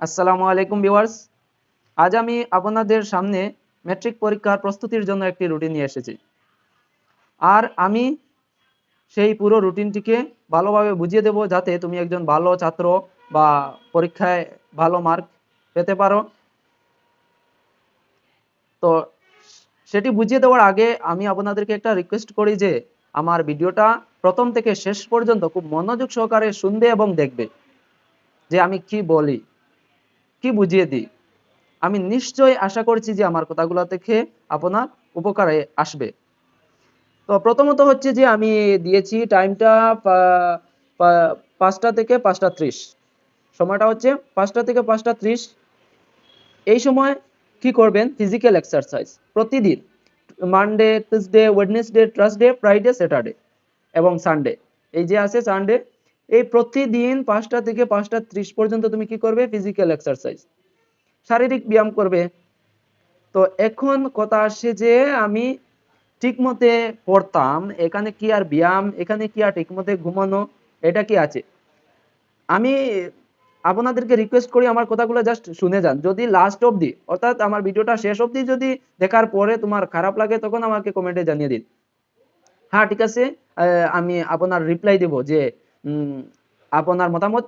আসসালামু আলাইকুম ভিউয়ার্স। আজ আমি আপনাদের সামনে ম্যাট্রিক পরীক্ষার প্রস্তুতির জন্য একটি রুটিন নিয়ে এসেছি। আর আমি সেই পুরো রুটিনটিকে ভালোভাবে বুঝিয়ে দেব যাতে তুমি একজন ভালো ছাত্র বা পরীক্ষায় ভালো মার্ক পেতে পারো। তো সেটি বুঝিয়ে দেওয়ার আগে আমি আপনাদেরকে একটা রিকোয়েস্ট করি যে আমার ভিডিওটা প্রথম থেকে শেষ পর্যন্ত খুব মনোযোগ সহকারে শুনবে এবং দেখবে যে আমি কি বলি। কি বুঝিয়ে দিই? আমি নিশ্চয় আশা করছি যে আমার কথাগুলো থেকে আপনার উপকারে আসবে। তো প্রথমত হচ্ছে যে আমি দিয়েছি টাইমটা পাঁচটা থেকে পাঁচটা ত্রিশ। সময়টা হচ্ছে পাঁচটা থেকে পাঁচটা ত্রিশ। এই সময় কি করবেন? ফিজিক্যাল এক্সারসাইজ প্রতিদিন। Monday Tuesday Wednesday Thursday Friday Saturday এবং সানডে এই যে আছে সানডে এই প্রতিদিন পাঁচটা থেকে পাঁচটা ত্রিশ পর্যন্ত তুমি কি করবে? ফিজিক্যাল এক্সারসাইজ শারীরিক ব্যায়াম করবে। তো এখন কথা আসছে যে আমি ঠিক মতে পড়তাম, এখানে কি আর ব্যায়াম, এখানে কি আর ঠিক মতে ঘুমানো, এটা কি আছে? আমি আপনাদেরকে রিকোয়েস্ট করি আমার কথাগুলো জাস্ট শুনে যান। যদি লাস্ট অবধি, অর্থাৎ আমার ভিডিওটা শেষ অবধি যদি দেখার পরে তোমার খারাপ লাগে, তখন আমাকে কমেন্টে জানিয়ে দিন। হ্যাঁ ঠিক আছে। আমি আপনার রিপ্লাই দেব যে আপনার মতামত?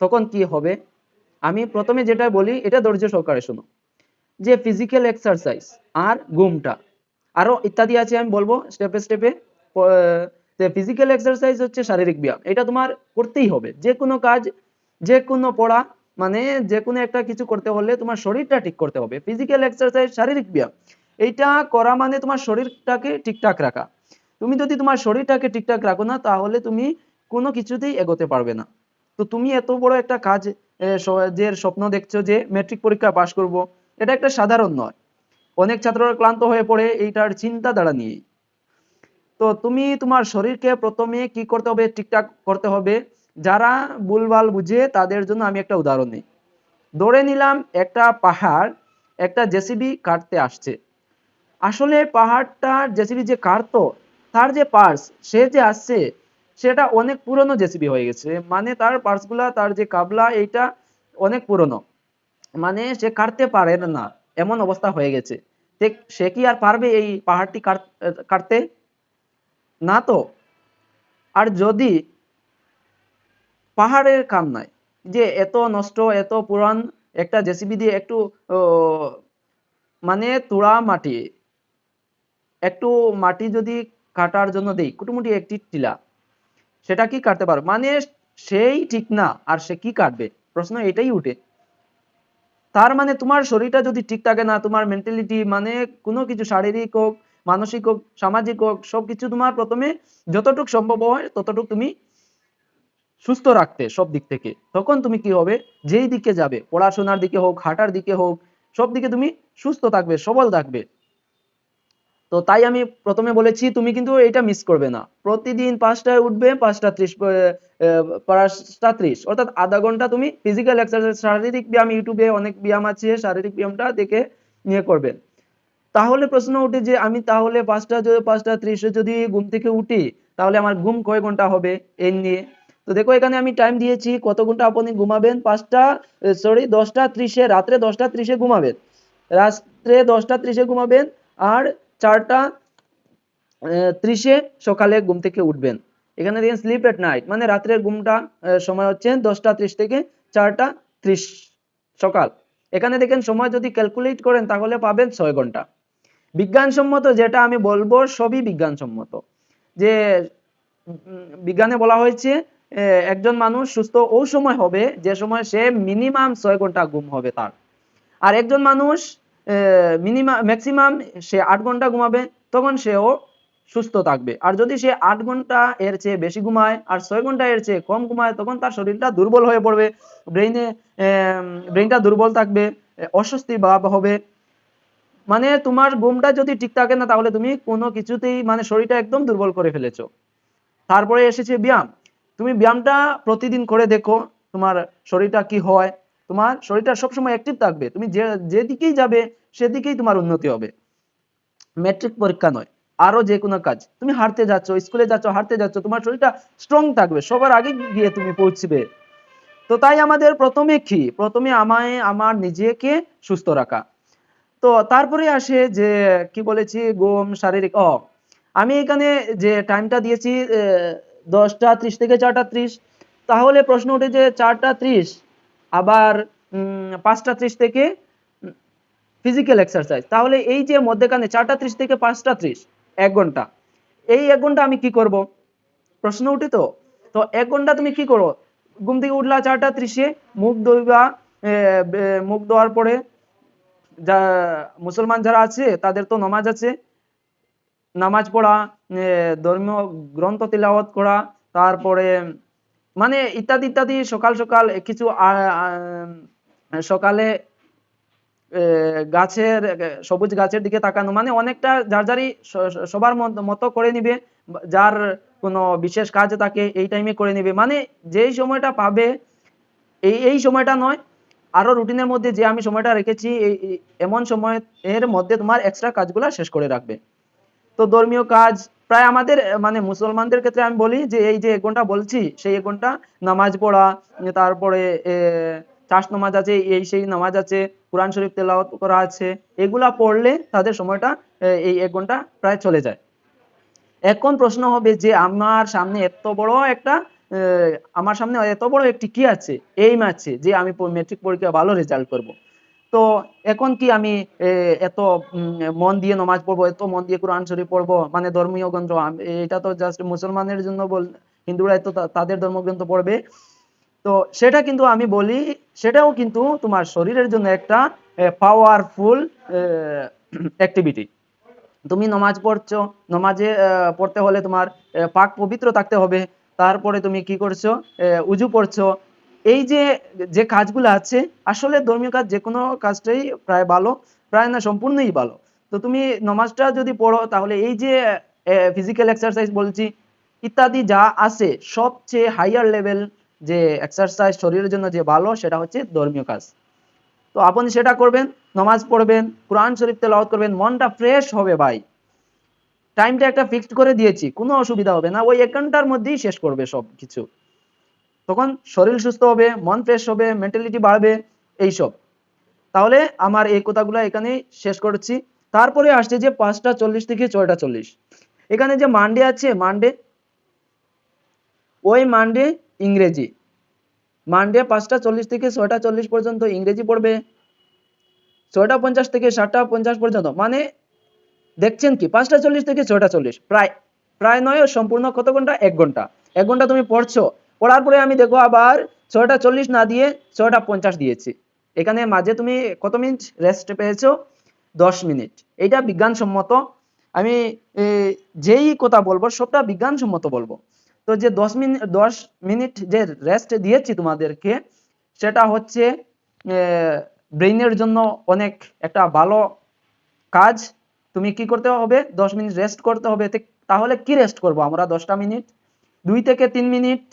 তখন কি হবে? আমি প্রথমে যেটা বলি, এটা ধৈর্য সহকারে শোনো। যে ফিজিক্যাল এক্সারসাইজ আর ঘুমটা, আরও ইত্যাদি আছে আমি বলব স্টেপে স্টেপে ফিজিক্যাল এক্সারসাইজ হচ্ছে শারীরিক ব্যায়াম, এটা তোমার করতেই হবে। যে কোনো কাজ, যে কোনো পড়া মানে যে কোনো একটা কিছু করতে হলে তোমার শরীরটা ঠিক করতে হবে। ফিজিক্যাল এক্সারসাইজ শারীরিক ব্যায়াম, এইটা করা মানে তোমার শরীরটাকে ঠিকঠাক রাখা। তুমি যদি তোমার শরীরটাকে ঠিকঠাক রাখো না, তাহলে তুমি কোনো কিছুতেই এগোতে পারবে না। তো তুমি এত বড় একটা কাজ যে স্বপ্ন দেখছ যে ম্যাট্রিক পরীক্ষা পাশ করব, এটা একটা সাধারণ নয়। অনেক ছাত্ররা ক্লান্ত হয়ে পড়ে এইটার চিন্তা দ্বারা নিয়েই। তো তুমি তোমার শরীরকে প্রথমে কি করতে হবে, ঠিকঠাক করতে হবে, যারা ভুলভাল বুঝে তাদের জন্য আমি একটা উদাহরণ নিই ধরে নিলাম একটা পাহাড়, একটা জেসিবি কাটতে আসছে। আসলে পাহাড়টা জেসিবি যে কাটতো, তার যে পার্টস, সে যে আসছে সেটা অনেক পুরনো জেসিবি হয়ে গেছে। মানে তার পার্টসগুলা তার যে কাবলা, এইটা অনেক পুরনো। মানে সে কাটতে পারে না, এমন অবস্থা হয়ে গেছে। সে কি আর পারবে এই পাহাড়টি কাটতে? না তো। আর যদি পাহাড়ের কাম নাই, যে এত নষ্ট, এত পুরান একটা জেসিবি দিয়ে একটু মানে তুড়া মাটি, একটু মাটি যদি কাটার জন্য দেই, কুটুমুটি একটি টিলা। সেটা কি কাটতে পারো? মানে সেই ঠিক না, আর সে কি কাটবে? প্রশ্ন এটাই উঠে। তার মানে তোমার শরীরটা যদি ঠিক থাকে না, তোমার মেন্টালিটি মানে কোনো কিছু, শারীরিক হোক, মানসিক হোক, সামাজিক হোক, সবকিছু তোমার প্রথমে যতটুকু সম্ভব হয়, ততটুকু তুমি সুস্থ রাখতে সব দিক থেকে। তখন তুমি কি হবে? যেই দিকে যাবে, পড়াশোনার দিকে হোক, হাঁটার দিকে হোক, সব দিকে তুমি সুস্থ থাকবে, সবল থাকবে। তো তাই আমি প্রথমে বলেছি, তুমি কিন্তু এটা মিস করবে না। প্রতিদিন পাঁচটায় উঠবে, পাঁচটা ত্রিশ পাঁচটা ত্রিশ। অর্থাৎ আধা ঘণ্টা তুমি ফিজিক্যাল এক্সারসাইজ শারীরিক ব্যায়াম, ইউটিউবে অনেক ব্যায়াম আছে, শারীরিক ব্যায়ামটা দেখে নিয়ে করবেন। তাহলে প্রশ্ন উঠে যে, আমি তাহলে পাঁচটা পাঁচটা ত্রিশে যদি ঘুম থেকে উঠি, তাহলে আমার ঘুম কয় ঘণ্টা হবে? এই নিয়ে। তো দেখো, এখানে আমি টাইম দিয়েছি, কত ঘণ্টা আপনি ঘুমাবেন? পাঁচটা সরি দশটা ত্রিশে, রাত্রে দশটা ত্রিশে ঘুমাবেন। রাত্রে দশটা ত্রিশে ঘুমাবেন, আর চারটা ত্রিশে সকালে ঘুম থেকে উঠবেন। এখানে দেখেন স্লিপ এট নাইট মানে রাত্রের ঘুমটা সময় হচ্ছে দশটা ত্রিশ থেকে চারটা ত্রিশ সকাল। এখানে দেখেন সময় যদি ক্যালকুলেট করেন, তাহলে পাবেন ছয় ঘণ্টা। বিজ্ঞানসম্মত যেটা আমি বলব, সবই বিজ্ঞানসম্মত। যে বিজ্ঞানে বলা হয়েছে একজন মানুষ সুস্থ ও সময় হবে, যে সময় সে মিনিমাম ছয় ঘণ্টা ঘুম হবে তার। আর একজন মানুষ মিনিমাম ম্যাক্সিমাম সে আট ঘণ্টা ঘুমাবে, তখন সেও সুস্থ থাকবে। আর যদি সে আট ঘণ্টা এর চেয়ে বেশি ঘুমায় আর ছয় ঘণ্টা এর চেয়ে কম ঘুমায়, তখন তার শরীরটা দুর্বল হয়ে পড়বে। ব্রেইনে ব্রেইনটা দুর্বল থাকবে অস্বস্তি ভাব হবে। মানে তোমার ঘুমটা যদি ঠিক থাকে না, তাহলে তুমি কোনো কিছুতেই মানে শরীরটা একদম দুর্বল করে ফেলেছো। তারপরে এসেছে ব্যায়াম। তুমি ব্যায়ামটা প্রতিদিন করে দেখো, তোমার শরীরটা কি হয়। তোমার শরীরটা সবসময় অ্যাক্টিভ থাকবে। তুমি যে, যেদিকেই যাবে, সেদিকেই তোমার উন্নতি হবে। ম্যাট্রিক পরীক্ষা নয়, আরও যে কোনো কাজ। তুমি হাঁটতে যাচ্ছ স্কুলে যাচ্ছ, হাঁটতে যাচ্ছ, তোমার শরীরটা স্ট্রং থাকবে, সবার আগে গিয়ে তুমি পৌঁছবে। তো তাই আমাদের প্রথমে কি? প্রথমে আমায়, আমার নিজেকে সুস্থ রাখা। তো তারপরে আসে যে, কি বলেছি? ঘুম, শারীরিক, অ, আমি এখানে যে টাইমটা দিয়েছি দশটা ত্রিশ থেকে চারটা ত্রিশ, তাহলে প্রশ্ন ওঠে যে, চারটা ত্রিশ আবার পাঁচটা ত্রিশ থেকে ফিজিক্যাল এক্সারসাইজ তাহলে এই যে মধ্যেখানে চারটা ত্রিশ থেকে পাঁচটা ত্রিশ এক ঘণ্টা। এই এক ঘণ্টা আমি কি করব? প্রশ্ন উঠে তো? তো এক ঘণ্টা তুমি কি করো? ঘুম থেকে উঠলা চারটা ত্রিশে মুখ ধোইবা মুখ ধোয়ার পরে যা, মুসলমান যারা আছে, তাদের তো নমাজ আছে। নামাজ পড়া ধর্মীয় গ্রন্থ তিলাওয়াত করা, তারপরে মানে ইত্যাদি ইত্যাদি, সকাল সকাল কিছু সকালে গাছের, সবুজ গাছের দিকে তাকানো মানে অনেকটা যার, যারই সবার মতো করে নিবে, যার কোনো বিশেষ কাজ থাকে এই টাইমে করে নিবে। মানে যেই সময়টা পাবে, এই এই সময়টা নয়, আরও রুটিনের মধ্যে যে আমি সময়টা রেখেছি, এই এমন সময় এর মধ্যে তোমার এক্সট্রা কাজগুলো শেষ করে রাখবে। তো ধর্মীয় কাজ প্রায় আমাদের মানে মুসলমানদের ক্ষেত্রে আমি বলি যে, এই যে এক ঘণ্টা বলছি, সেই এক ঘণ্টা নামাজ পড়া, তারপরে চাষ নামাজ আছে, এই সেই নামাজ আছে, কোরআন শরীফ তেলাওয়াত করা আছে, এগুলা পড়লে তাদের সময়টা এই এক ঘণ্টা প্রায় চলে যায়। এখন প্রশ্ন হবে যে, আমার সামনে এত বড় একটা আমার সামনে এত বড় একটি কি আছে? এইম আছে যে, আমি মেট্রিক পরীক্ষা ভালো রেজাল্ট করব। তো এখন কি আমি এত মন দিয়ে নমাজ পড়ব, এত মন দিয়ে কোরআন শরীফ পড়ব? মানে ধর্মীয় গ্রন্থ এটা তো জাস্ট মুসলমানের জন্য বল হিন্দুরা তো তাদের ধর্মগ্রন্থ পড়বে। তো সেটা কিন্তু আমি বলি, সেটাও কিন্তু তোমার শরীরের জন্য একটা পাওয়ারফুল অ্যাক্টিভিটি তুমি নমাজ পড়ছো, নমাজে পড়তে হলে তোমার পাক পবিত্র থাকতে হবে। তারপরে তুমি কি করছ উজু পড়ছো এই যে যে কাজগুলো আছে, আসলে ধর্মীয় কাজ যে কোনো কাজটাই প্রায় ভালো, প্রায় না সম্পূর্ণই ভালো। তো তুমি নমাজটা যদি পড়ো, তাহলে এই যে ফিজিক্যাল এক্সারসাইজ বলছি, ইত্যাদি যা আছে, সবচেয়ে হাইয়ার লেভেল যে এক্সারসাইজ শরীরের জন্য যে ভালো, সেটা হচ্ছে ধর্মীয় কাজ। তো আপনি সেটা করবেন, নামাজ পড়বেন, কোরআন শরীফ তেলাওয়াত করবেন, মনটা ফ্রেশ হবে ভাই। টাইমটা একটা ফিক্সড করে দিয়েছি, কোনো অসুবিধা হবে না, ওই এক ঘণ্টার মধ্যেই শেষ করবে সব কিছু তখন শরীর সুস্থ হবে, মন ফ্রেশ হবে মেন্টালিটি বাড়বে, এইসব। তাহলে আমার এই কথাগুলো এখানে শেষ করছি। তারপরে আসছে যে পাঁচটা চল্লিশ থেকে ছয়টা চল্লিশ। এখানে যে মানডে আছে মানডে ওই মানডে ইংরেজি। মানডে পাঁচটা চল্লিশ থেকে ছয়টা চল্লিশ পর্যন্ত ইংরেজি পড়বে। ছয়টা পঞ্চাশ থেকে সাতটা পঞ্চাশ পর্যন্ত। মানে দেখছেন কি, পাঁচটা চল্লিশ থেকে ছয়টা চল্লিশ। প্রায় প্রায় নয়, সম্পূর্ণ কত ঘণ্টা? এক ঘণ্টা। এক ঘণ্টা তুমি পড়ছো। পড়ার পরে আমি দেখো আবার ছয়টা চল্লিশ না দিয়ে ছয়টা পঞ্চাশ দিয়েছি। এখানে মাঝে তুমি কত মিনিট? রেস্ট পেয়েছ? দশ মিনিট। এটা বিজ্ঞানসম্মত। আমি যেই কথা বলব, সবটা বিজ্ঞানসম্মত বলব। তো যে দশ মিনিট দশ মিনিট যে রেস্ট দিয়েছি তোমাদেরকে, সেটা হচ্ছে ব্রেইনের জন্য অনেক একটা ভালো কাজ। তুমি কি করতে হবে? দশ মিনিট রেস্ট করতে হবে। তাহলে কি রেস্ট করব আমরা? দশটা মিনিট? দুই থেকে তিন মিনিট?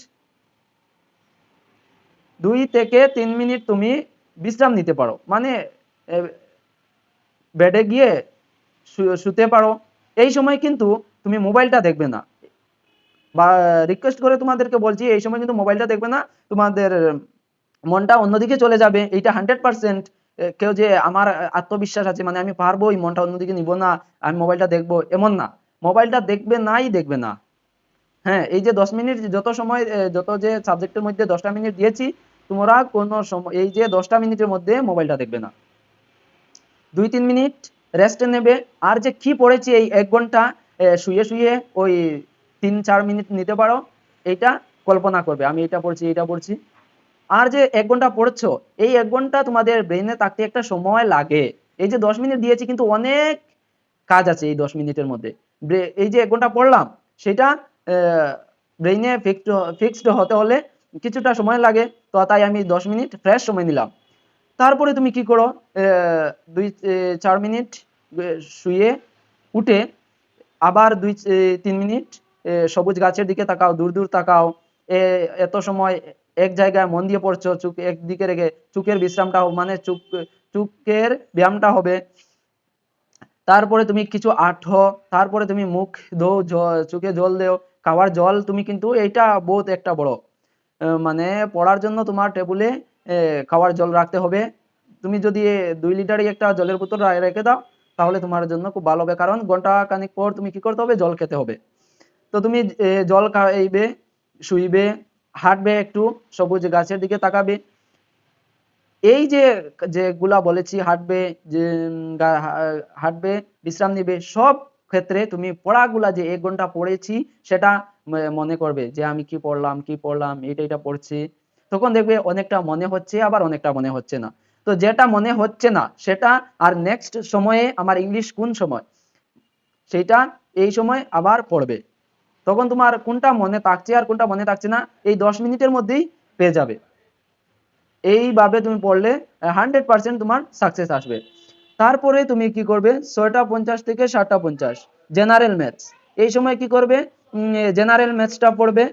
দুই থেকে তিন মিনিট তুমি বিশ্রাম নিতে পারো। মানে বেডে গিয়ে শুতে পারো। এই সময় কিন্তু তুমি মোবাইলটা দেখবে না। বা রিকোয়েস্ট করে তোমাদেরকে বলছি, এই সময় কিন্তু মোবাইলটা দেখবে না। তোমাদের মনটা অন্যদিকে চলে যাবে। এইটা হান্ড্রেড পার্সেন্ট কেউ যে আমার আত্মবিশ্বাস আছে মানে আমি পারব, এই মনটা অন্যদিকে নিব না, আমি মোবাইলটা দেখব, এমন না। মোবাইলটা দেখবে নাই দেখবে না। হ্যাঁ এই যে দশ মিনিট, যত সময় যত যে সাবজেক্টের মধ্যে দশটা মিনিট দিয়েছি তোমরা কোনো সময়, এই যে দশটা মিনিটের মধ্যে মোবাইলটা দেখবে না। দুই তিন মিনিট রেস্ট নেবে। আর যে কি পড়েছি এই এক ঘণ্টা শুয়ে শুয়ে ওই তিন চার মিনিট নিতে পারো, এইটা কল্পনা করবে। আমি এটা পড়ছি এটা পড়ছি। আর যে এক ঘণ্টা পড়ছো, এই এক ঘণ্টা তোমাদের ব্রেনে থাকতে একটা সময় লাগে। এই যে দশ মিনিট দিয়েছি কিন্তু অনেক কাজ আছে এই দশ মিনিটের মধ্যে। এই যে এক ঘণ্টা পড়লাম, সেটা ব্রেইনে ফিক্সড হতে হলে কিছুটা সময় লাগে, তো তাই আমি দশ মিনিট ফ্রেশ সময় নিলাম। তারপরে তুমি কি করো দুই চার মিনিট শুয়ে উঠে আবার দুই তিন মিনিট সবুজ গাছের দিকে তাকাও, দূর দূর তাকাও। এত সময় এক জায়গায় মন দিয়ে পড়ছো চোখ একদিকে রেখে চোখের বিশ্রামটা মানে চোখ চোখের ব্যায়ামটা হবে। তারপরে তুমি কিছু আঠো, তারপরে তুমি মুখ ধো চোখে জল দেও, খাওয়ার জল, তুমি কিন্তু এইটা বহুত একটা বড় মানে পড়ার জন্য তোমার টেবিলে খাওয়ার জল রাখতে হবে। তুমি যদি দুই লিটারই একটা জলের বোতল রেখে দাও, তাহলে তোমার জন্য খুব ভালো হবে। কারণ ঘণ্টা খানিক পর তুমি কি করতে হবে? জল খেতে হবে। তো তুমি জল খাইবে, শুইবে, হাঁটবে একটু, সবুজ গাছের দিকে তাকাবে। এই যে, যেগুলা বলেছি, হাঁটবে, যে হাঁটবে, বিশ্রাম নিবে, সব ক্ষেত্রে তুমি পড়াগুলা যে এক ঘণ্টা পড়েছি, সেটা মনে করবে যে আমি কি পড়লাম কি পড়লাম এটা এটা পড়ছি। তখন দেখবে অনেকটা মনে হচ্ছে, আবার অনেকটা মনে হচ্ছে না। তো যেটা মনে হচ্ছে না, সেটা আর নেক্সট সময়ে আমার ইংলিশ কোন সময়? সেটা এই সময় আবার পড়বে। তখন তোমার কোনটা মনে থাকছে আর কোনটা মনে থাকছে না, এই দশ মিনিটের মধ্যেই পেয়ে যাবে। এইভাবে তুমি পড়লে হান্ড্রেড পার্সেন্ট তোমার সাকসেস আসবে। তারপরে তুমি কি করবে? ছয়টা পঞ্চাশ থেকে সাতটা পঞ্চাশ। জেনারেল ম্যাথস এই সময় কি করবে? জেনারেল ম্যাথসটা পড়বে।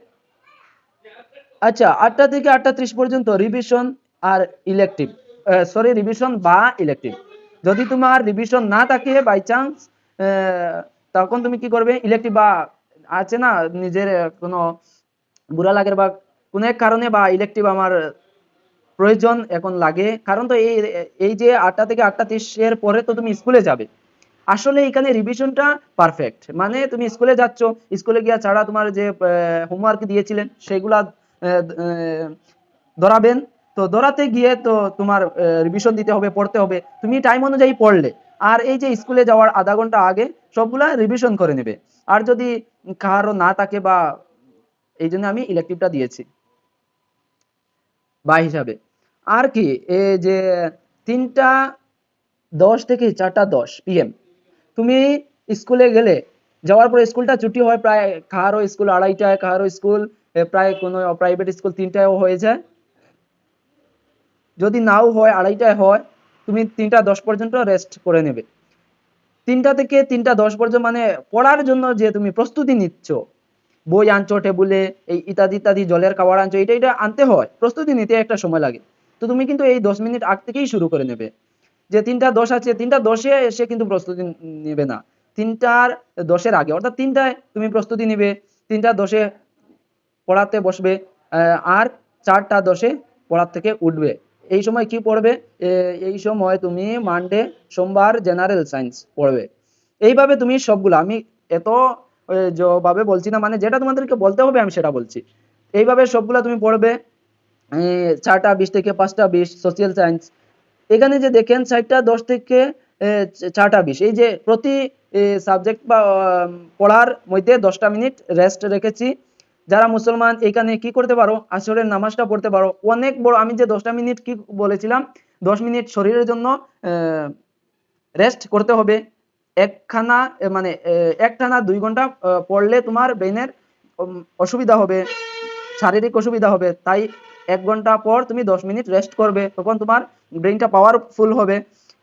আচ্ছা আটটা থেকে আটটা ত্রিশ পর্যন্ত রিভিশন আর ইলেকটিভ সরি রিভিশন বা ইলেকটিভ যদি তোমার রিভিশন না থাকে বাই চান্স তখন তুমি কি করবে? ইলেকটিভ বা আছে না, নিজের কোনো, বুড়া লাগের বা কোনো এক কারণে বা ইলেকটিভ আমার প্রয়োজন এখন লাগে। কারণ তো এই এই যে আটটা থেকে আটটা তিরিশের পরে তো তুমি স্কুলে যাবে। আসলে এখানে রিভিশনটা পারফেক্ট মানে তুমি স্কুলে যাচ্ছ, স্কুলে গিয়ে ছাড়া তোমার যে হোমওয়ার্ক দিয়েছিলেন, সেগুলা ধরাবেন। তো ধরাতে গিয়ে তো তোমার রিভিশন দিতে হবে, পড়তে হবে। তুমি টাইম অনুযায়ী পড়লে। আর এই যে স্কুলে যাওয়ার আধা ঘণ্টা আগে সবগুলা রিভিশন করে নেবে। আর যদি কারও না থাকে বা এই জন্য আমি ইলেকটিভটা দিয়েছি। বা হিসাবে। আর কি এই যে তিনটা দশ থেকে চারটা দশ পিএম তুমি স্কুলে গেলে, যাওয়ার পরে স্কুলটা ছুটি হয় প্রায় কারও স্কুল আড়াইটায়, কারও স্কুল প্রায় কোনো প্রাইভেট স্কুল তিনটায়ও হয়ে যায়। যদি নাও হয়, আড়াইটায় হয়, তুমি তিনটা দশ পর্যন্ত রেস্ট করে নেবে। তিনটা থেকে তিনটা দশ পর্যন্ত মানে পড়ার জন্য যে তুমি প্রস্তুতি নিচ্ছ বই আনছো, টেবুলে এই ইত্যাদি ইত্যাদি, জলের খাবার আনছো, এটা এটা আনতে হয়, প্রস্তুতি নিতে একটা সময় লাগে। তো তুমি কিন্তু এই দশ মিনিট আগ থেকেই শুরু করে নেবে। যে তিনটা দশ আছে, তিনটা দশে এসে কিন্তু প্রস্তুতি নেবে না। তিনটার দশের আগে, অর্থাৎ তিনটায় তুমি প্রস্তুতি নেবে, তিনটা দশে পড়াতে বসবে আর চারটা দশে পড়ার থেকে উঠবে। এই সময় কি পড়বে? এই সময় তুমি মানডে সোমবার জেনারেল সায়েন্স পড়বে। এইভাবে তুমি সবগুলো, আমি এত যেভাবে বলছি না মানে যেটা তোমাদেরকে বলতে হবে আমি সেটা বলছি। এইভাবে সবগুলা তুমি পড়বে চারটা বিশ থেকে পাঁচটা বিশ সোশিয়াল সায়েন্স এখানে যে দেখেন চারটা, দশ থেকে চারটা বিশ। এই যে প্রতি সাবজেক্ট বা পড়ার মধ্যে দশটা মিনিট রেস্ট রেখেছি। যারা মুসলমান, এখানে কি করতে পারো? আসরের নামাজটা পড়তে পারো। অনেক বড়, আমি যে দশটা মিনিট কি বলেছিলাম, দশ মিনিট শরীরের জন্য রেস্ট করতে হবে। একখানা মানে একটানা দুই ঘণ্টা পড়লে তোমার ব্রেনের অসুবিধা হবে, শারীরিক অসুবিধা হবে। তাই এক ঘণ্টা পর তুমি দশ মিনিট রেস্ট করবে, তখন তোমার ব্রেনটা পাওয়ারফুল হবে।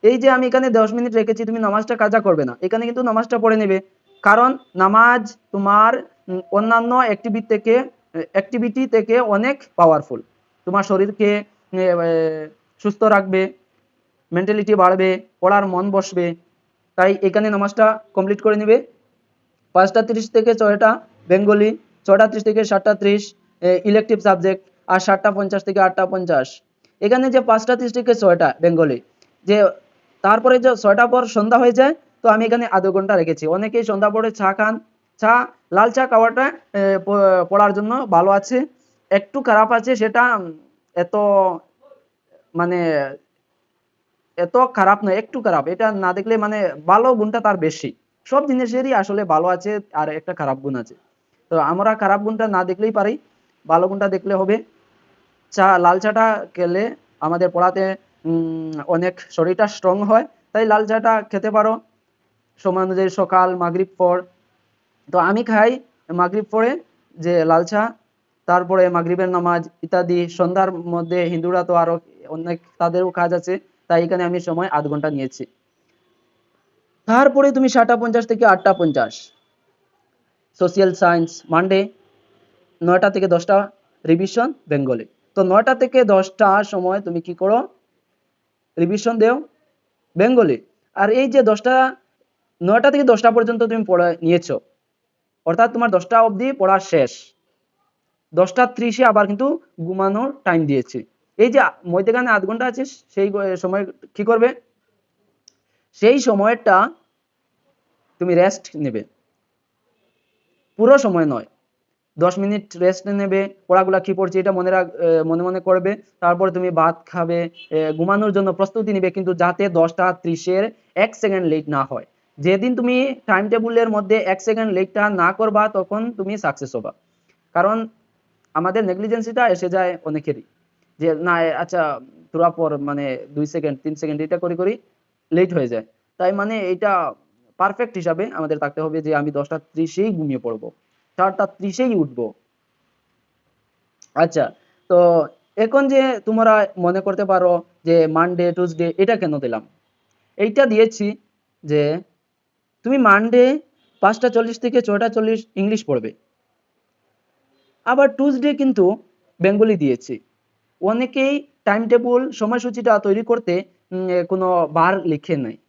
এই যে আমি এখানে দশ মিনিট রেখেছি, তুমি নামাজটা কাজা করবে না। এখানে কিন্তু নামাজটা পড়ে নেবে। কারণ নামাজ তোমার অন্যান্য অ্যাক্টিভিটি থেকে অ্যাক্টিভিটি থেকে অনেক পাওয়ারফুল তোমার শরীরকে সুস্থ রাখবে মেন্টালিটি বাড়বে, পড়ার মন বসবে। তাই এখানে নামাজটা কমপ্লিট করে নেবে। পাঁচটা তিরিশ থেকে ছয়টা বেঙ্গলি ছটা ত্রিশ থেকে সাতটা ত্রিশ ইলেকটিভ সাবজেক্ট আর সাতটা পঞ্চাশ থেকে আটটা পঞ্চাশ। এখানে যে পাঁচটা ত্রিশ থেকে ছয়টা বেঙ্গলি, যে তারপরে যে ছয়টা পর সন্ধ্যা হয়ে যায়, তো আমি এখানে আধ ঘণ্টা রেখেছি। অনেকেই সন্ধ্যা পরে চা খান। চা, লাল চা খাওয়াটা পড়ার জন্য ভালো আছে। একটু খারাপ আছে সেটা এত মানে এত খারাপ নয় একটু খারাপ। এটা না দেখলে মানে ভালো গুণটা তার বেশি। সব জিনিসেরই আসলে ভালো আছে আর একটা খারাপ গুণ আছে। তো আমরা খারাপ গুণটা না দেখলেই পারি, ভালো গুণটা দেখলে হবে। চা, লাল চাটা খেলে আমাদের পড়াতে অনেক শরীরটা স্ট্রং হয়, তাই লাল চাটা খেতে পারো। সময় অনুযায়ী সকাল, মাগরিব পর। তো আমি খাই মাগরিব পরে যে লাল চা, তারপরে মাগরিবের নামাজ ইত্যাদি। সন্ধ্যার মধ্যে হিন্দুরা তো আরও অনেক, তাদেরও কাজ আছে। তাই এখানে আমি সময় আধ ঘণ্টা নিয়েছি। তারপরে তুমি সাতটা পঞ্চাশ থেকে আটটা পঞ্চাশ। সোশিয়াল সায়েন্স মানডে নয়টা থেকে দশটা রিভিশন বেঙ্গলি তো নয়টা থেকে দশটা সময় তুমি কি করো? রিভিশন দেও বেঙ্গলি আর এই যে দশটা, নয়টা থেকে দশটা পর্যন্ত তুমি পড়া নিয়েছো, অর্থাৎ তোমার দশটা অবধি পড়া শেষ। দশটা ত্রিশে আবার কিন্তু ঘুমানোর টাইম দিয়েছি। এই যে মধ্যখানে আধ ঘণ্টা আছে, সেই সময় কি করবে? সেই সময়টা তুমি রেস্ট নেবে। পুরো সময় নয়। দশ মিনিট রেস্ট নেবে। পড়াগুলা কি পড়ছে এটা মনে রাখ মনে মনে করবে। তারপরে তুমি ভাত খাবে। ঘুমানোর জন্য প্রস্তুতি নিবে কিন্তু যাতে দশটা ত্রিশের এক সেকেন্ড লেট না হয়। যেদিন তুমি টাইম টেবিলের মধ্যে এক সেকেন্ড লেটটা না করবা, তখন তুমি সাকসেস হবা। কারণ আমাদের নেগলিজেন্সিটা এসে যায় অনেকেরই। যে, না আচ্ছা তোরা পর মানে দুই সেকেন্ড, তিন সেকেন্ড এটা করি করি লেট হয়ে যায়। তাই মানে এটা পারফেক্ট হিসাবে আমাদের থাকতে হবে যে, আমি দশটা ত্রিশেই ঘুমিয়ে পড়ব চারটা ত্রিশেই উঠবো। আচ্ছা তো এখন যে তোমরা মনে করতে পারো যে মানডে টুসডে এটা কেন দিলাম? এইটা দিয়েছি যে, তুমি মানডে পাঁচটা চল্লিশ থেকে ছয়টা চল্লিশ ইংলিশ পড়বে। আবার টুসডে কিন্তু বেঙ্গলি দিয়েছি। অনেকেই টাইম টেবিল সময়সূচিটা তৈরি করতে কোনো বার লিখে নেয়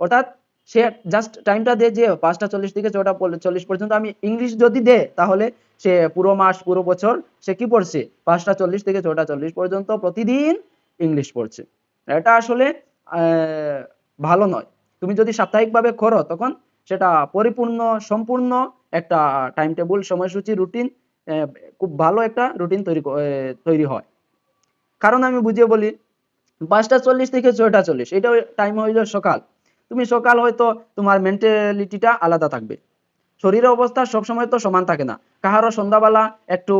অর্থাৎ সে জাস্ট টাইমটা দেয় যে পাঁচটা চল্লিশ থেকে ছটা চল্লিশ পর্যন্ত আমি ইংলিশ যদি দে, তাহলে সে পুরো মাস, পুরো বছর সে কি পড়ছে? পাঁচটা চল্লিশ থেকে ছটা চল্লিশ পর্যন্ত প্রতিদিন ইংলিশ পড়ছে। এটা আসলে ভালো নয়। তুমি যদি সাপ্তাহিকভাবে করো, তখন সেটা পরিপূর্ণ, সম্পূর্ণ একটা টাইম টেবিল সময়সূচি রুটিন খুব ভালো একটা রুটিন তৈরি তৈরি হয়। কারণ আমি বুঝিয়ে বলি, পাঁচটা চল্লিশ থেকে ছয়টা চল্লিশ, এটা টাইম হইল সকাল। তুমি সকাল হয়তো তোমার মেন্টালিটিটা আলাদা থাকবে। শরীরের অবস্থা সবসময় তো সমান থাকে না। কাহারও সন্ধ্যাবেলা একটু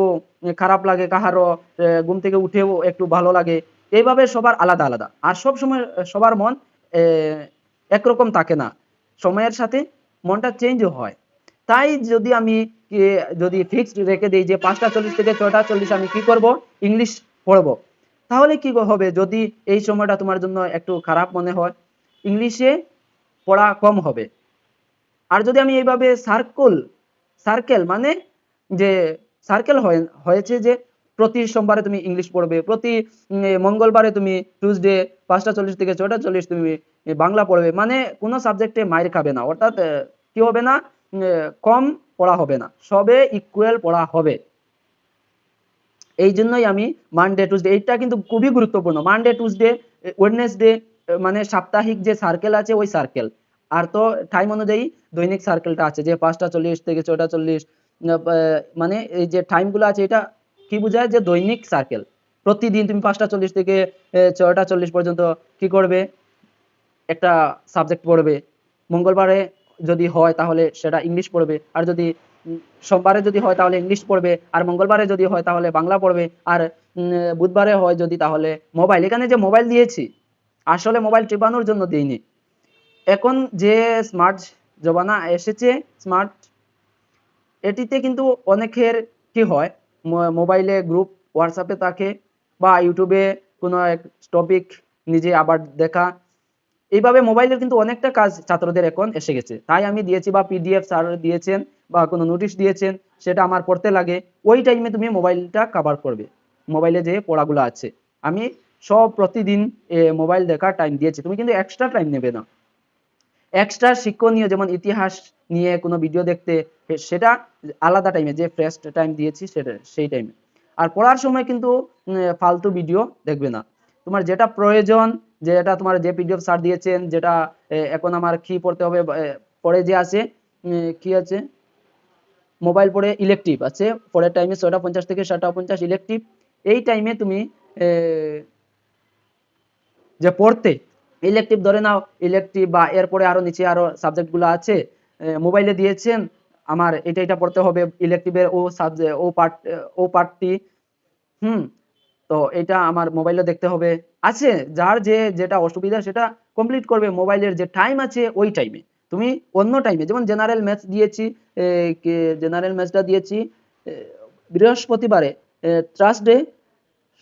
খারাপ লাগে, কাহারও ঘুম থেকে উঠেও একটু ভালো লাগে, এইভাবে সবার আলাদা আলাদা। আর সব সময় সবার মন একরকম থাকে না। সময়ের সাথে মনটা চেঞ্জ হয়। তাই যদি আমি যদি ফিক্সড রেখে দিই যে পাঁচটা চল্লিশ থেকে ছয়টা চল্লিশ আমি কি করব? ইংলিশ পড়ব। তাহলে কি হবে? যদি এই সময়টা তোমার জন্য একটু খারাপ মনে হয় ইংলিশে পড়া কম হবে। আর যদি আমি এইভাবে সার্কেল সার্কেল মানে যে সার্কেল হয়েছে যে প্রতি সোমবারে তুমি ইংলিশ পড়বে, প্রতি মঙ্গলবারে তুমি টুসডে পাঁচটা চল্লিশ থেকে ছয়টা চল্লিশ তুমি বাংলা পড়বে মানে কোনো সাবজেক্টে মাইর খাবে না। অর্থাৎ কি হবে না? কম পড়া হবে না। সবে ইকুয়াল পড়া হবে। এই জন্যই আমি মানডে টুসডে এইটা কিন্তু খুবই গুরুত্বপূর্ণ। মানডে টুসডে ওয়েডনেসডে মানে সাপ্তাহিক যে সার্কেল আছে, ওই সার্কেল আর তো টাইম অনুযায়ী দৈনিক সার্কেলটা আছে, যে পাঁচটা চল্লিশ থেকে ছয়টা চল্লিশ মানে এই যে টাইমগুলো আছে, এটা কি বোঝায়? যে দৈনিক সার্কেল প্রতিদিন তুমি পাঁচটা চল্লিশ থেকে ছয়টা চল্লিশ পর্যন্ত কি করবে? একটা সাবজেক্ট পড়বে। মঙ্গলবারে যদি হয় তাহলে সেটা ইংলিশ পড়বে। আর যদি সোমবারে যদি হয় তাহলে ইংলিশ পড়বে। আর মঙ্গলবারে যদি হয় তাহলে বাংলা পড়বে। আর বুধবারে হয় যদি তাহলে মোবাইল। এখানে যে মোবাইল দিয়েছি, আসলে মোবাইল টিপানোর জন্য দিইনি। এখন যে স্মার্ট জমানা এসেছে, স্মার্ট, এটিতে কিন্তু অনেকের কি হয় মোবাইলে গ্রুপ, হোয়াটসঅ্যাপে থাকে বা ইউটিউবে কোনো এক টপিক নিজে আবার দেখা। এইভাবে মোবাইলের কিন্তু অনেকটা কাজ ছাত্রদের এখন এসে গেছে। তাই আমি দিয়েছি বা পিডিএফ স্যার দিয়েছেন বা কোনো নোটিশ দিয়েছেন, সেটা আমার পড়তে লাগে। ওই টাইমে তুমি মোবাইলটা কভার করবে। মোবাইলে যে পড়াগুলো আছে। আমি সব প্রতিদিন মোবাইল দেখার টাইম দিয়েছি। তুমি কিন্তু এক্সট্রা টাইম নেবে না। এক্সট্রা শিক্ষণীয় যেমন ইতিহাস নিয়ে কোনো ভিডিও দেখতে সেটা আলাদা টাইমে যে ফ্রেশ টাইম দিয়েছি সেটা, সেই টাইমে আর পড়ার সময় কিন্তু ফালতু ভিডিও দেখবে না। তোমার যেটা প্রয়োজন যেটা তোমার যে পিডিএফ স্যার দিয়েছেন, যেটা এখন আমার কি পড়তে হবে পরে যে আছে কি আছে? মোবাইল পড়ে ইলেকটিভ আছে, পরের টাইমে ছয়টা পঞ্চাশ থেকে সাতটা পঞ্চাশ ইলেকটিভ এই টাইমে তুমি যে পড়তে ইলেকটিভ ধরে নাও ইলেকটিভ বা এরপরে আরও নিচে আরও সাবজেক্টগুলো আছে মোবাইলে দিয়েছেন, আমার এটা এটা পড়তে হবে ইলেকটিভের ও সাবজেক্ট ও পার্ট ও পার্টটি হুম তো এটা আমার মোবাইলে দেখতে হবে। আছে, যার যে, যেটা অসুবিধা সেটা কমপ্লিট করবে মোবাইলের যে টাইম আছে ওই টাইমে তুমি অন্য টাইমে যেমন জেনারেল ম্যাথস দিয়েছি জেনারেল ম্যাথসটা দিয়েছি বৃহস্পতিবারে ট্রাস্টডে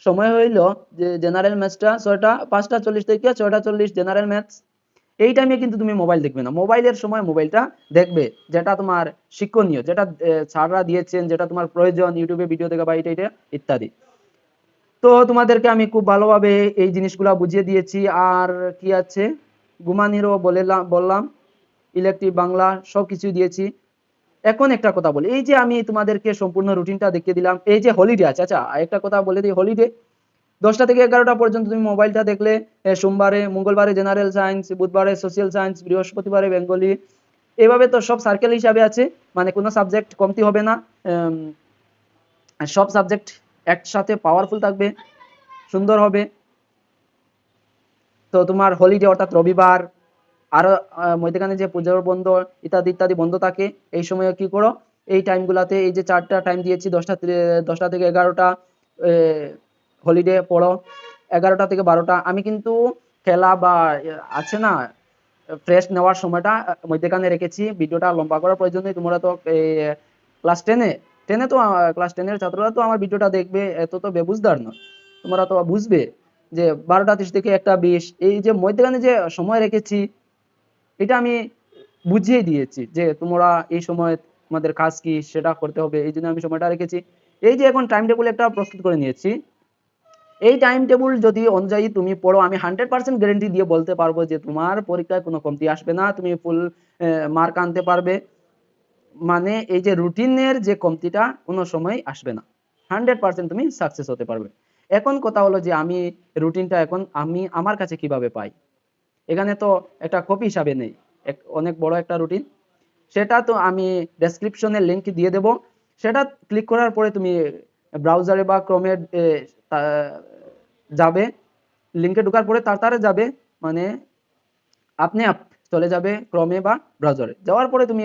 সময় হইল যে জেনারেল ম্যাথসটা ছয়টা, পাঁচটা চল্লিশ থেকে ছয়টা চল্লিশ জেনারেল ম্যাথস এই টাইমে কিন্তু তুমি মোবাইল দেখবে না। মোবাইলের সময় মোবাইলটা দেখবে, যেটা তোমার শিক্ষণীয়, যেটা স্যাররা দিয়েছেন, যেটা তোমার প্রয়োজন ইউটিউবে ভিডিও দেখা বা এটা এটা, ইত্যাদি। তো তোমাদেরকে আমি খুব ভালোভাবে এই জিনিসগুলা বুঝিয়ে দিয়েছি। আর কি আছে? গুমানিরও বলেলাম বললাম ইলেকট্রিক বাংলা সব কিছু দিয়েছি। এখন একটা কথা বলি। এই যে আমি তোমাদেরকে সম্পূর্ণ রুটিনটা দেখিয়ে দিলাম, এই যে হলিডে আছে আচ্ছা একটা কথা বলে দিই হলিডে দশটা থেকে এগারোটা পর্যন্ত তুমি মোবাইলটা দেখলে সোমবারে, মঙ্গলবারে জেনারেল সায়েন্স বুধবারে সোশ্যাল সায়েন্স বৃহস্পতিবারে বেঙ্গলি। এভাবে তো সব সার্কেল হিসাবে আছে মানে কোনো সাবজেক্ট কমতি হবে না সব সাবজেক্ট একসাথে পাওয়ারফুল থাকবে, সুন্দর হবে। তো তোমার হলিডে অর্থাৎ রবিবার, আরও মধ্যখানে যে পুজোর বন্ধ, ইত্যাদি ইত্যাদি বন্ধ থাকে, এই সময় কি করো? এই টাইমগুলোতে এই যে চারটা টাইম দিয়েছি, দশটা দশটা থেকে এগারোটা হলিডে পড়ো, এগারোটা থেকে বারোটা। আমি কিন্তু খেলা বা আছে না ফ্রেশ নেওয়ার সময়টা মধ্যখানে রেখেছি। ভিডিওটা লম্বা করার প্রয়োজন নেই, তোমরা তো ক্লাস টেনে টেনে তো ক্লাস টেনের ছাত্ররা তো আমার ভিডিওটা দেখবে, এত তো বেবুঝদার না তোমরা তো বুঝবে যে বারোটা তিরিশ থেকে একটা বিশ, এই যে মধ্যখানে যে সময় রেখেছি, এটা আমি বুঝিয়ে দিয়েছি যে তোমরা এই সময় তোমাদের কাজ কি, সেটা করতে হবে, এই জন্য আমি সময়টা রেখেছি। এই যে এখন টাইম টেবিল একটা প্রস্তুত করে নিয়েছি। এই টাইম টেবিল যদি অনুযায়ী তুমি পড়ো, আমি হান্ড্রেড পার্সেন্ট গ্যারেন্টি দিয়ে বলতে পারব যে তোমার পরীক্ষায় কোনো কমতি আসবে না, তুমি ফুল মার্ক আনতে পারবে। মানে এই যে রুটিনের যে কমতিটা কোনো সময় আসবে না। হান্ড্রেড পার্সেন্ট তুমি সাকসেস হতে পারবে। এখন কথা হলো যে আমি রুটিনটা এখন আমি আমার কাছে কীভাবে পাই? এখানে তো একটা কপি হিসাবে নেই। অনেক বড় একটা রুটিন। সেটা তো আমি ডেসক্রিপশনে লিংক দিয়ে দেব। সেটা ক্লিক করার পরে তুমি ব্রাউজারে বা ক্রমে যাবে। লিংকে ঢোকার পরে তাড়াতাড়ি যাবে। মানে আপনি আপ, চলে যাবে ক্রমে বা ব্রাউজারে যাওয়ার পরে তুমি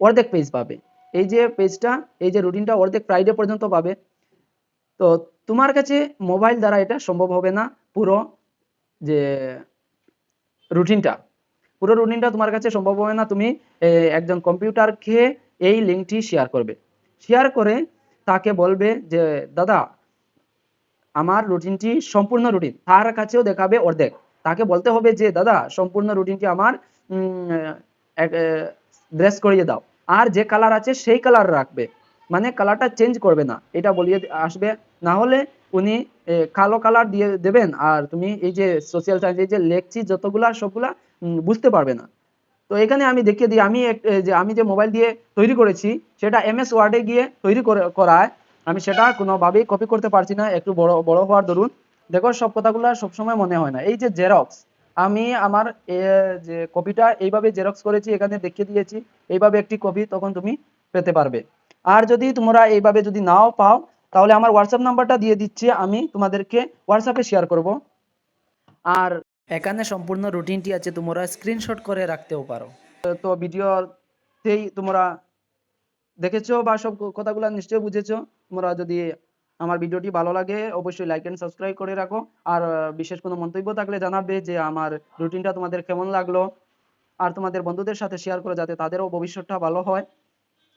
অর্ধেক পেজ পাবে। এই যে পেজটা এই যে রুটিনটা অর্ধেক ফ্রাইডে পর্যন্ত পাবে। তো তোমার কাছে মোবাইল দ্বারা এটা সম্ভব হবে না পুরো যে রুটিনটা পুরো রুটিনটা তোমার কাছে সম্ভব হবে না, তুমি একজন কম্পিউটারকে এই লিঙ্কটি শেয়ার করবে। শেয়ার করে তাকে বলবে যে, দাদা, আমার রুটিনটি সম্পূর্ণ রুটিন তার কাছেও দেখাবে অর্ধেক। তাকে বলতে হবে যে, দাদা, সম্পূর্ণ রুটিনটি আমার ড্রেস করিয়ে দাও। আর যে কালার আছে সেই কালার রাখবে। মানে কালারটা চেঞ্জ করবে না। এটা বলিয়ে আসবে। না হলে উনি কালো কালার দিয়ে দেবেন। আর তুমি এই যে সোশ্যাল সায়েন্স যে লেখছি যতগুলা, সবগুলা বুঝতে পারবে না। তো এখানে আমি দেখিয়ে দিই। আমি যে আমি যে মোবাইল দিয়ে তৈরি করেছি, সেটা এমএস ওয়ার্ডে গিয়ে তৈরি করে, করায়। আমি সেটা কোনোভাবেই কপি করতে পারছি না। একটু বড় বড় হওয়ার দরুন। দেখো, সব কথাগুলো সবসময় মনে হয় না। এই যে জেরক্স আমি আমার যে কপিটা এইভাবে জেরক্স করেছি, এখানে দেখিয়ে দিয়েছি, এইভাবে একটি কপি তখন তুমি পেতে পারবে। আর যদি তোমরা এইভাবে যদি নাও পাও, তাহলে আমার হোয়াটসঅ্যাপ নাম্বারটা দিয়ে দিচ্ছি, আমি তোমাদেরকে হোয়াটসঅ্যাপে শেয়ার করব। আর এখানে সম্পূর্ণ রুটিনটি আছে, তোমরা স্ক্রিনশট করে রাখতেও পারো। তো ভিডিওতেই তোমরা দেখেছ বা সব কথাগুলো নিশ্চয়ই বুঝেছ, তোমরা যদি আমার ভিডিওটি ভালো লাগে, অবশ্যই লাইক এন্ড সাবস্ক্রাইব করে রাখো। আর বিশেষ কোনো মন্তব্য থাকলে জানাবে যে আমার রুটিনটা তোমাদের কেমন লাগল। আর তোমাদের বন্ধুদের সাথে শেয়ার করে যাতে তাদেরও ভবিষ্যৎটা ভালো হয়।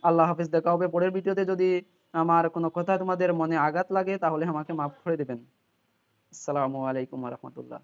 আল্লাহ হাফিজ, দেখা হবে পরের ভিডিওতে। যদি আমার কোনো কথা তোমাদের মনে আঘাত লাগে, তাহলে আমাকে মাফ করে দেবেন। আসসালামু আলাইকুম রহমতুল্লাহ।